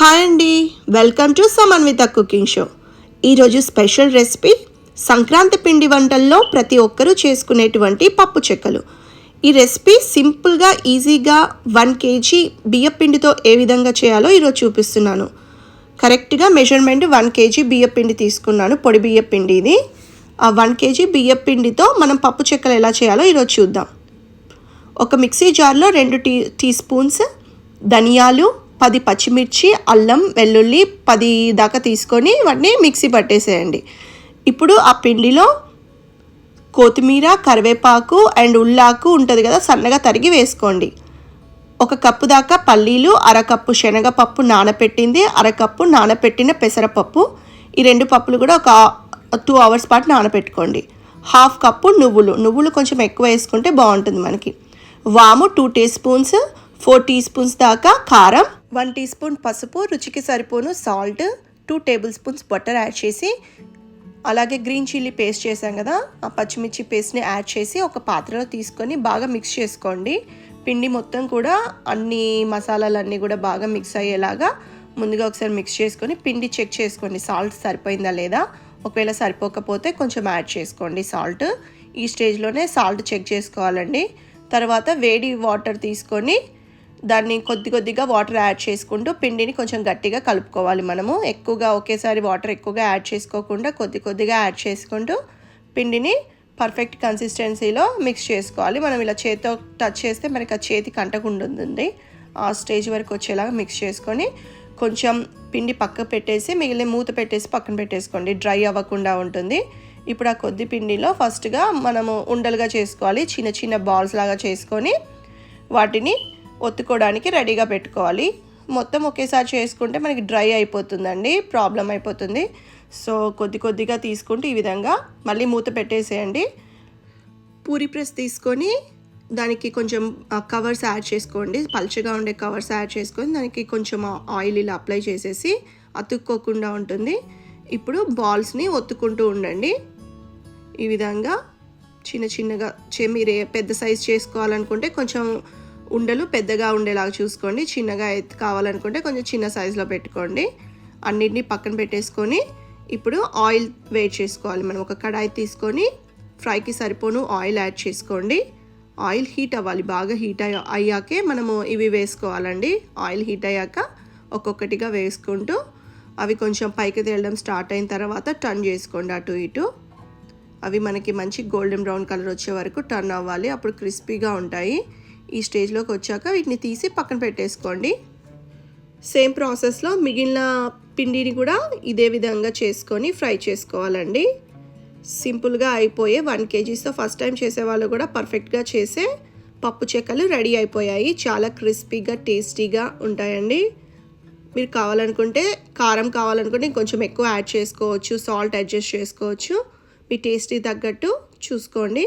Hi అండి. Welcome to Samanvitha cooking show. ఈరోజు special recipe Sankranti పిండి వంటల్లో ప్రతి ఒక్కరూ చేసుకునేటువంటి పప్పు చెక్కలు. ఈ రెసిపీ సింపుల్గా ఈజీగా వన్ కేజీ బియ్య పిండితో ఏ విధంగా చేయాలో ఈరోజు చూపిస్తున్నాను. కరెక్ట్గా మెజర్మెంట్ వన్ కేజీ బియ్య పిండి తీసుకున్నాను పొడి బియ్య పిండి ఇది ఆ వన్ కేజీ బియ్య పిండితో మనం పప్పు చెక్కలు ఎలా చేయాలో ఈరోజు చూద్దాం. ఒక మిక్సీ జార్లో రెండు టీ టీ స్పూన్స్ ధనియాలు పది పచ్చిమిర్చి అల్లం వెల్లుల్లి పది దాకా తీసుకొని వాటిని మిక్సీ పట్టేసేయండి. ఇప్పుడు ఆ పిండిలో కొత్తిమీర కరివేపాకు అండ్ ఉల్లాకు ఉంటుంది కదా సన్నగా తరిగి వేసుకోండి. ఒక కప్పు దాకా పల్లీలు అరకప్పు శనగపప్పు నానపెట్టింది అరకప్పు నానపెట్టిన పెసరపప్పు ఈ రెండు పప్పులు కూడా ఒక టూ అవర్స్ పాటు నానపెట్టుకోండి. హాఫ్ కప్పు నువ్వులు నువ్వులు కొంచెం ఎక్కువ వేసుకుంటే బాగుంటుంది మనకి. వాము two teaspoons four teaspoons దాకా కారం వన్ టీ స్పూన్ పసుపు రుచికి సరిపోను salt two tablespoons butter add చేసి అలాగే గ్రీన్ చిల్లీ పేస్ట్ చేసాం కదా ఆ పచ్చిమిర్చి పేస్ట్ని యాడ్ చేసి ఒక పాత్రలో తీసుకొని బాగా మిక్స్ చేసుకోండి. పిండి మొత్తం కూడా అన్ని మసాలాలన్నీ కూడా బాగా మిక్స్ అయ్యేలాగా ముందుగా ఒకసారి మిక్స్ చేసుకొని పిండి చెక్ చేసుకోండి సాల్ట్ సరిపోయిందా లేదా. ఒకవేళ సరిపోకపోతే కొంచెం యాడ్ చేసుకోండి సాల్ట్. ఈ స్టేజ్లోనే సాల్ట్ చెక్ చేసుకోవాలండి. తర్వాత వేడి వాటర్ తీసుకొని దాన్ని కొద్ది కొద్దిగా వాటర్ యాడ్ చేసుకుంటూ పిండిని కొంచెం గట్టిగా కలుపుకోవాలి మనము. ఎక్కువగా ఒకేసారి వాటర్ ఎక్కువగా యాడ్ చేసుకోకుండా కొద్ది కొద్దిగా యాడ్ చేసుకుంటూ పిండిని పర్ఫెక్ట్ కన్సిస్టెన్సీలో మిక్స్ చేసుకోవాలి. మనం ఇలా చేతితో టచ్ చేస్తే మనకి ఆ చేతి అంటకుండా ఉంటుంది. ఆ స్టేజ్ వరకు వచ్చేలాగా మిక్స్ చేసుకొని కొంచెం పిండి పక్క పెట్టేసి మిగిలిన మూత పెట్టేసి పక్కన పెట్టేసుకోండి. డ్రై అవ్వకుండా ఉంటుంది. ఇప్పుడు ఆ కొద్ది పిండిలో ఫస్ట్గా మనము ఉండలుగా చేసుకోవాలి. చిన్న చిన్న బాల్స్ లాగా చేసుకొని వాటిని ఒత్తుకోవడానికి రెడీగా పెట్టుకోవాలి. మొత్తం ఒకేసారి చేసుకుంటే మనకి డ్రై అయిపోతుందండి ప్రాబ్లం అయిపోతుంది. సో కొద్ది కొద్దిగా తీసుకుంటూ ఈ విధంగా మళ్ళీ మూత పెట్టేసేయండి. పూరి ప్రెస్ తీసుకొని దానికి కొంచెం కవర్స్ యాడ్ చేసుకోండి. పల్చగా ఉండే కవర్స్ యాడ్ చేసుకొని దానికి కొంచెం ఆయిల్ ఇలా అప్లై చేసేసి అతుక్కోకుండా ఉంటుంది. ఇప్పుడు బాల్స్ని ఒత్తుకుంటూ ఉండండి. ఈ విధంగా చిన్న చిన్నగా చే- మీరు పెద్ద సైజ్ చేసుకోవాలనుకుంటే కొంచెం ఉండలు పెద్దగా ఉండేలాగా చూసుకోండి. చిన్నగా కావాలనుకుంటే కొంచెం చిన్న సైజులో పెట్టుకోండి. అన్నిటిని పక్కన పెట్టేసుకొని ఇప్పుడు ఆయిల్ వేడి చేసుకోవాలి. మనం ఒక కడాయి తీసుకొని ఫ్రైకి సరిపోను ఆయిల్ యాడ్ చేసుకోండి. ఆయిల్ హీట్ అవ్వాలి. బాగా హీట్ అయ్యా అయ్యాకే మనము ఇవి వేసుకోవాలండి. ఆయిల్ హీట్ అయ్యాక ఒక్కొక్కటిగా వేసుకుంటూ అవి కొంచెం పైకి తేలడం స్టార్ట్ అయిన తర్వాత టర్న్ చేసుకోండి అటు ఇటు. అవి మనకి మంచి గోల్డెన్ బ్రౌన్ కలర్ వచ్చే వరకు టర్న్ అవ్వాలి. అప్పుడు క్రిస్పీగా ఉంటాయి. ఈ స్టేజ్లోకి వచ్చాక వీటిని తీసి పక్కన పెట్టేసుకోండి. సేమ్ ప్రాసెస్లో మిగిలిన పిండిని కూడా ఇదే విధంగా చేసుకొని ఫ్రై చేసుకోవాలండి. సింపుల్గా అయిపోయే వన్ కేజీస్తో ఫస్ట్ టైం చేసే వాళ్ళు కూడా పర్ఫెక్ట్గా చేసే పప్పు చెక్కలు రెడీ అయిపోయాయి. చాలా క్రిస్పీగా టేస్టీగా ఉంటాయండి. మీరు కావాలనుకుంటే కారం కావాలనుకుంటే ఇంకొంచెం ఎక్కువ యాడ్ చేసుకోవచ్చు సాల్ట్ అడ్జస్ట్ చేసుకోవచ్చు. మీ టేస్టీ తగ్గట్టు చూసుకోండి.